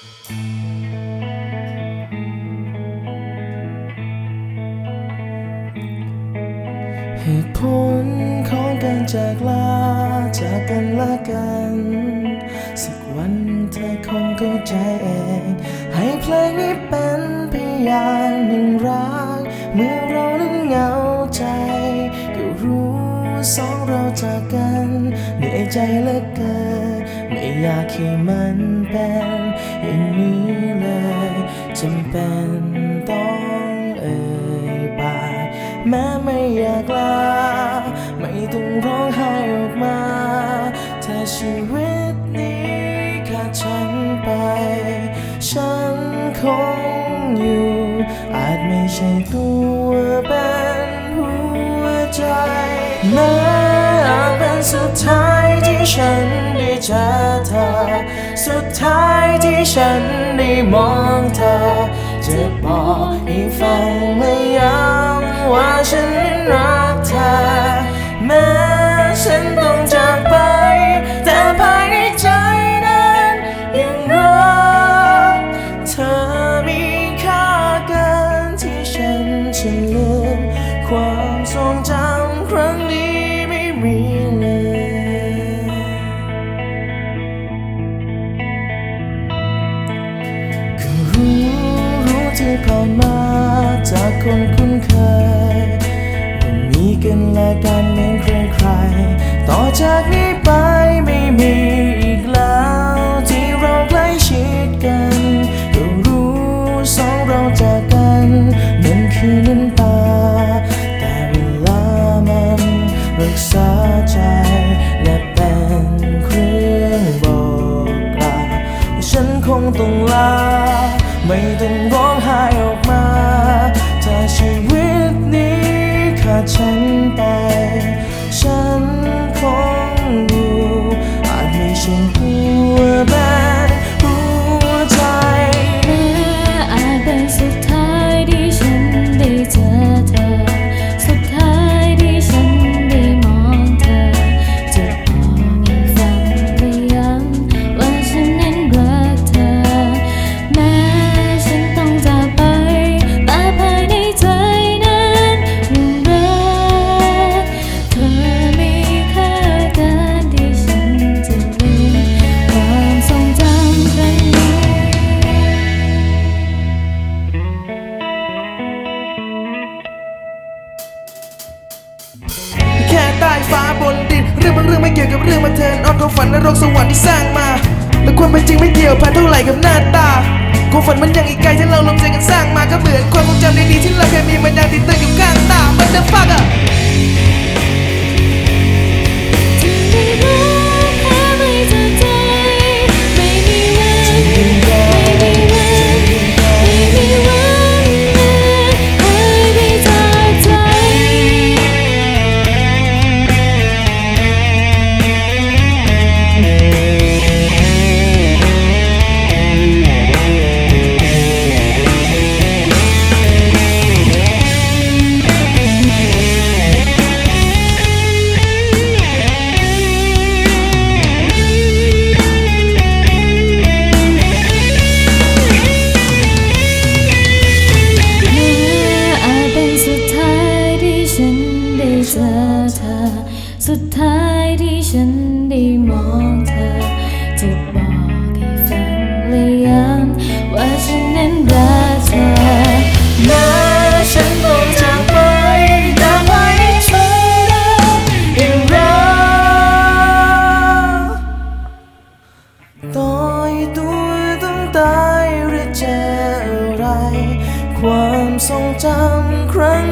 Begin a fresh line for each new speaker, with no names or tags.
เหตุผลของการจากลาจากกันละกัน สักวันเธอคงเข้าใจเอง ให้เพลงนี้เป็นพยานหนึ่งรัก สองเราจากกันเหนื่อยใจเหลือเกินไม่อยากให้มันเป็นอย่างนี้เลยจำเป็นต้องเอ่ยปากแม้ไม่อยากลาไม่ต้องร้องไห้ออกมาถ้าชีวิตนี้ขาดฉันไป ฉันคงอยู่ อาจไม่ใช่ตัวเป็นหัวใจ แม้อเป็นสุดท้ายที่ฉันได้เจอเธอ สุดท้ายที่ฉันได้มองเธอ จะบอกให้ฟังไม่ยอมว่าฉันรัก คนคุ้นเคยว่มีกันและกันเหมือนใครๆต่อจากนี้ไปไม่มีอีกแล้ว ที่เราใกล้ชิดกันก็รู้สองเราจากกันเหมือนคือน้ำตา แต่เวลามันรักษาใจและเป็นเครื่องบอกกล่าวฉันคงต้องลา ไม่ต้องร้องไห้ออกมา ชีวิตนี้ขาดฉันไป ฉัน ไม่
เกี่ยวกั
บเรื่องมาเทินออนของฝันนรกสวรรค์ที่สร้างมาและความเป็นจริงไม่เกี่ยวพันเท่าไหร่กับหน้าตาความฝันมันยังอีกไกลที่เราลงใจกันสร้างมาก็เหมือนความทรงจำดีๆที่เราเคยมีมันยังติดตึงอยู่ข้างตามันจะฟักอะ
ได้มองเธอ จะบอกให้ฟังและย้ำว่าฉันนั้นรักเธอ
แม้ฉันต้องจากไปแต่ภายในใจนั้นยังรักต่อให้ตัวต้องตายหรือเจออะไร ความทรงจำครั้ง